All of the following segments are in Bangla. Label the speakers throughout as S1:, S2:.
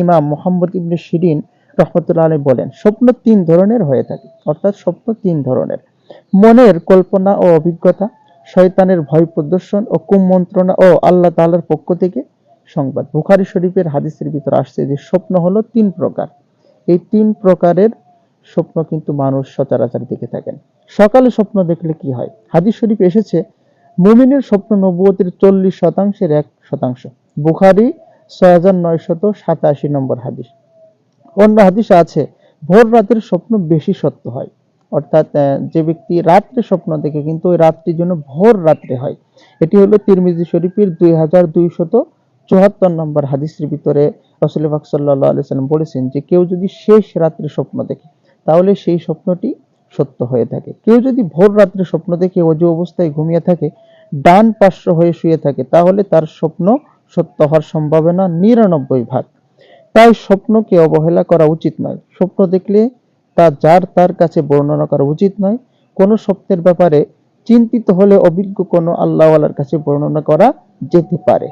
S1: ইমাম মোহাম্মদ ইবনে শিরিন রহমতুল্লাহ আলী বলেন, স্বপ্ন তিন ধরনের হয়ে থাকে, অর্থাৎ স্বপ্ন তিন ধরনের। মনের কল্পনা ও অভিজ্ঞতা, শয়তানের ভয় প্রদর্শন ও কুমন্ত্রণা ও আল্লাহ তাআলার পক্ষ থেকে সংবাদ। বুখারী শরীফের হাদিসের ভিতর আসছে যে স্বপ্ন হলো তিন প্রকার। এই তিন প্রকারের স্বপ্ন কিন্তু মানুষ সচরাচর দেখে থাকেন। সকালে স্বপ্ন দেখলে কি হয়? হাদিস শরীফ এসেছে, মুমিনের স্বপ্ন নবুয়তের চল্লিশ শতাংশের এক শতাংশ। বুখারি ছয় হাজার নয়শত সাতাশি নম্বর হাদিস। অন্য হাদিস আছে, ভোর রাতের স্বপ্ন বেশি সত্য হয়। অর্থাৎ যে ব্যক্তি রাত্রে স্বপ্ন দেখে কিন্তু ওই রাত্রির জন্য ভোর রাত্রে হয়। এটি হলো তিরমিজি শরীফের দুই হাজার দুইশত চুয়াত্তর নম্বর হাদিসের ভিতরে রসুল পাক সাল্লাহ আলাইসাল্লাম বলেছেন যে, কেউ যদি শেষ রাত্রে স্বপ্ন দেখে, তাহলে সেই স্বপ্নটি সত্য হয়ে থাকে। কেউ যদি ভোর রাত্রে স্বপ্ন দেখে, অজু অবস্থায় ঘুমিয়ে থাকে, ডান পার্শ্ব হয়ে শুয়ে থাকে, তাহলে তার স্বপ্ন সত্য হওয়ার সম্ভাবনা নিরানব্বই ভাগ। তাই স্বপ্নকে অবহেলা করা উচিত নয়। স্বপ্ন দেখলে তা যার তার কাছে বর্ণনা করা উচিত নয়। কোনো স্বপ্নের ব্যাপারে চিন্তিত হলে অভিজ্ঞ কোনো আল্লাহওয়ালার কাছে বর্ণনা করা যেতে পারে।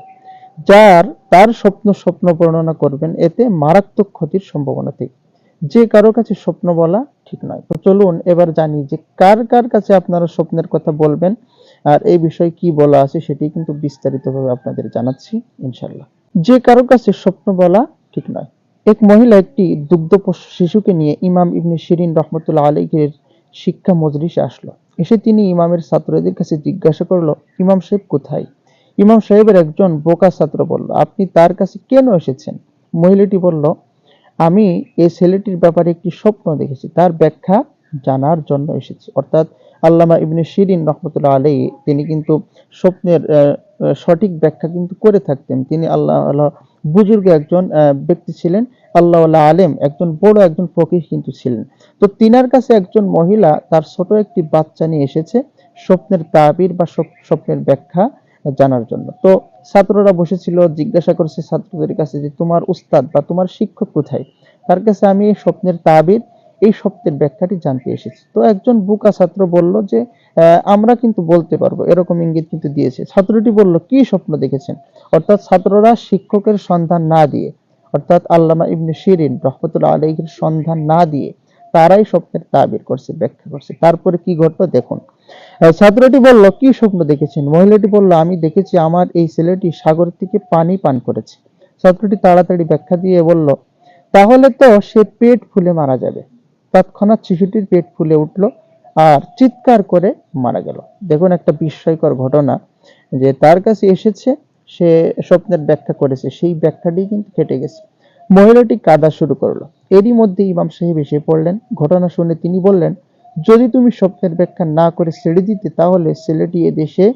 S1: যার তার স্বপ্ন স্বপ্ন বর্ণনা করবেন, এতে মারাত্মক ক্ষতির সম্ভাবনা থেকে। যে কারও কাছে স্বপ্ন বলা ঠিক নয়। তো চলুন এবার জানি যে কার কার কাছে আপনারা স্বপ্নের কথা বলবেন। আর এই বিষয়ে কি বলা আছে সেটি কিন্তু বিস্তারিতভাবে আপনাদের জানাচ্ছি ইনশাল্লাহ যে কারও কাছে স্বপ্ন বলা ঠিক নয়। এক মহিলা একটি দুগ্ধপোষ্য শিশুকে নিয়ে ইমাম ইবনে শিরিন রহমতুল্লাহ আলীগের শিক্ষা মজলিসে আসলো। এসে তিনি ইমামের ছাত্রদের কাছে জিজ্ঞাসা করল, ইমাম সাহেব কোথায়? ইমাম সাহেবের একজন বোকা ছাত্র বলল, আপনি তার কাছে কেন এসেছেন? মহিলাটি বলল, আমি এই ছেলেটির ব্যাপারে একটি স্বপ্ন দেখেছি। তার ব্যাখ্যা জানার জন্য এসেছি। অর্থাৎ আল্লামা ইবনে শিরিন রহমতুল্লাহ আলী তিনি কিন্তু স্বপ্নের সঠিক ব্যাখ্যা কিন্তু করে থাকতেন। তিনি আল্লাহ আল্লাহ বুজুর্গ একজন ব্যক্তি ছিলেন, আল্লাহ আলেম, একজন বড় একজন ফকির কিন্তু ছিলেন। তো তিনার কাছে একজন মহিলা, তার ছোট একটি বাচ্চা নিয়ে এসেছে স্বপ্নের তাবির বা স্বপ্নের ব্যাখ্যা জানার জন্য। তো ছাত্ররা বসেছিল, জিজ্ঞাসা করেছে ছাত্রদের কাছে যে, তোমার উস্তাদ বা তোমার শিক্ষক কোথায়? তার কাছে আমি স্বপ্নের তাবির এই স্বপ্নের ব্যাখ্যাটি জানতে এসেছি। তো একজন বুকা ছাত্র বলল যে আমরা কিন্তু বলতে পারব, এরকম ইঙ্গিত কিন্তু দিয়েছে। ছাত্রটি বলল, কি স্বপ্ন দেখেছেন? অর্থাৎ ছাত্ররা শিক্ষকের সন্ধান না দিয়ে, অর্থাৎ আল্লামা ইবনে শিরিন রহমতুল্লাহ আলাইহির সন্ধান না দিয়ে তারাই স্বপ্নের তাবির করছে, ব্যাখ্যা করছে। তারপরে কি ঘটলো দেখুন। ছাত্রটি বলল, কি স্বপ্ন দেখেছেন? মহিলাটি বলল, আমি দেখেছি আমার এই ছেলেটি সাগর থেকে পানি পান করেছে। ছাত্রটি তাড়াতাড়ি ব্যাখ্যা দিয়ে বলল, তাহলে তো সে পেট ফুলে মারা যাবে। তৎক্ষণাৎ শিশুটির পেট ফুলে উঠল আর চিৎকার করে মারা গেল। দেখুন একটা বিস্ময়কর ঘটনা যে তার কাছে এসেছে, সে স্বপ্নের ব্যাখ্যা করেছে, সেই ব্যাখ্যাটি কিন্তু কেটে গেছে। মহিলাটি কাদা শুরু করল। এরই মধ্যে ইমাম সাহেব এসে পড়লেন। ঘটনা শুনে তিনি বললেন, যদি তুমি স্বপ্নের ব্যাখ্যা না করে ছেড়ে দিতে, তাহলে ছেলেটি এদেশে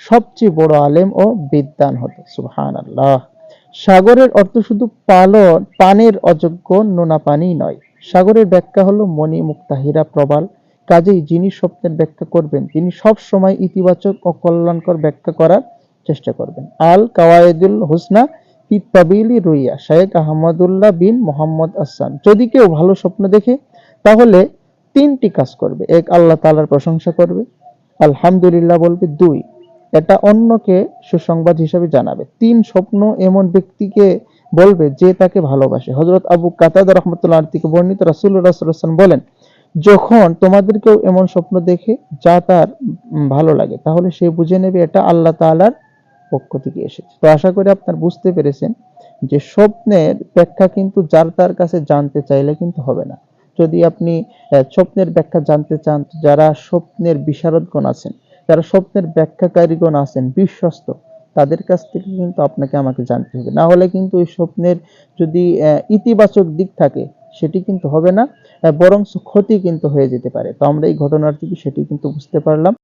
S1: সবচেয়ে বড় আলেম ও বিদ্বান হতো। সুবহান আল্লাহ সাগরের অর্থ শুধু পালন, পানের অযোগ্য নোনা পানি নয়। সাগরের ব্যাখ্যা হলো মণি মুক্তা হীরা প্রবাল। কাজেই যিনি স্বপ্নের ব্যাখ্যা করবেন, তিনি সব সময় ইতিবাচক ও কল্যাণকর ব্যাখ্যা করার চেষ্টা করবেন। আল কাওয়ায়েদুল হুসনা ফি তাবিলি রুইয়া শেখ আহমদুল্লাহ বিন মোহাম্মদ আসান যদি কেউ ভালো স্বপ্ন দেখে, তাহলে তিনটি কাজ করবে। এক, আল্লাহ তালার প্রশংসা করবে। আলহামদুলিল্লাহ বলবে। দুই, এটা অন্যকে সুসংবাদ হিসেবে জানাবে। তিন, স্বপ্ন এমন ব্যক্তিকে বলবে যে তাকে ভালোবাসে। হজরত আবু কাতাদা রহমতুল্লাহ থেকে বর্ণিত রাসুল্লাহ সাল্লাম বলেন, যখন তোমাদের কেউ এমন স্বপ্ন দেখে যা তার ভালো লাগে, তাহলে সে বুঝে নেবে এটা আল্লাহ তাআলার পক্ষ থেকে এসেছে। তো আশা করি আপনার বুঝতে পেরেছেন যে স্বপ্নের ব্যাখ্যা কিন্তু যার তার কাছে জানতে চাইলে কিন্তু হবে না। যদি আপনি স্বপ্নের ব্যাখ্যা জানতে চান, যারা স্বপ্নের বিশারদগণ আছেন, যারা স্বপ্নের ব্যাখ্যাকারীগণ আছেন, বিশ্বস্ত তাদের কাছ থেকে কিন্তু আপনাকে আমাকে জানতে হবে। না হলে কিন্তু ওই স্বপ্নের যদি ইতিবাচক দিক থাকে, সেটি কিন্তু হবে না বরং ক্ষতি কিন্তু হয়ে যেতে পারে। তো আমরা এই ঘটনার থেকে সেটি কিন্তু বুঝতে পারলাম।